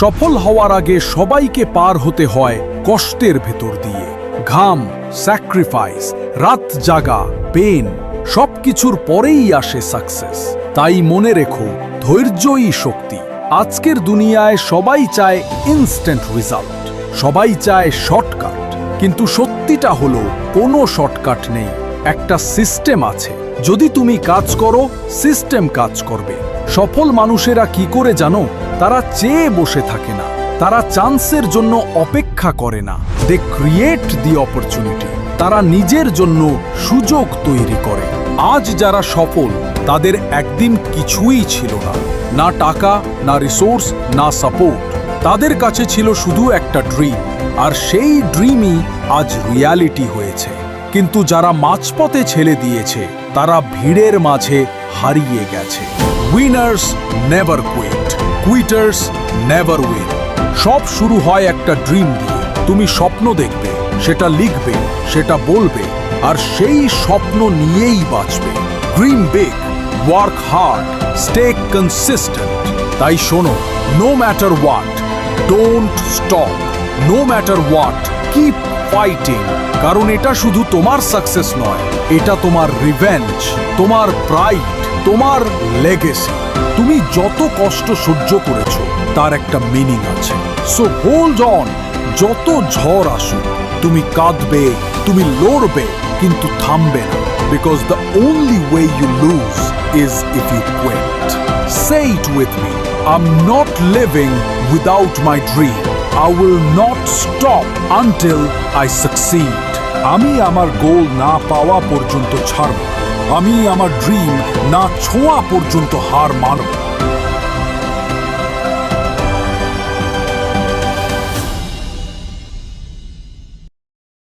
সফল হওয়ার আগে সবাইকে পার হতে হয় কষ্টের ভেতর দিয়ে। ঘাম স্যাক্রিফাইস রাত জাগা পেন সবকিছুর পরেই আসে সাকসেস তাই মনে রেখো, ধৈর্যই শক্তি। আজকের দুনিয়ায় সবাই চায় ইনস্ট্যান্ট রেজাল্ট সবাই চায় শর্টকাট কিন্তু সত্যিটা হলো, কোনো শর্টকাট নেই। একটা সিস্টেম আছে। যদি তুমি কাজ করো সিস্টেম কাজ করবে। সফল মানুষেরা কি করে জানো? তারা চেয়ে বসে থাকে না। তারা চান্সের জন্য অপেক্ষা করে না। দে ক্রিয়েট দি অপরচুনিটি তারা নিজের জন্য সুযোগ তৈরি করে। আজ যারা সফল, তাদের একদিন কিছুই ছিল না। না টাকা, না রিসোর্স না সাপোর্ট তাদের কাছে ছিল শুধু একটা ড্রিম আর সেই ড্রিমই আজ রিয়ালিটি হয়েছে। কিন্তু যারা মাঝপথে ছেলে দিয়েছে, তারা ভিড়ের মাঝে হারিয়ে গেছে। Winners never quit quitters never win সব শুরু হয় একটা ড্রিম দিয়ে। তুমি স্বপ্ন দেখবে, সেটা লিখবে, সেটা বলবে, আর সেই স্বপ্ন নিয়েই বাঁচবে। Dream big work hard stay consistent তাই শোনো no matter what don't stop no matter what keep fighting কারণ এটা শুধু তোমার সাকসেস নয়, এটা তোমার রিভেঞ্জ তোমার প্রাইড তোমার লেগেসি তুমি যত কষ্ট সহ্য করেছ, তার একটা মিনিং আছে। সো হোল্ড অন যত ঝড় আসুক, তুমি কাঁদবে, তুমি লড়বে, কিন্তু থামবে না। Because the only way you lose is if you quit say it with me I am not living without my dream I will not stop until I succeed আমি আমার গোল না পাওয়া পর্যন্ত ছাড়ব। আমি আমার ড্রিম না ছোঁয়া পর্যন্ত হার মানব।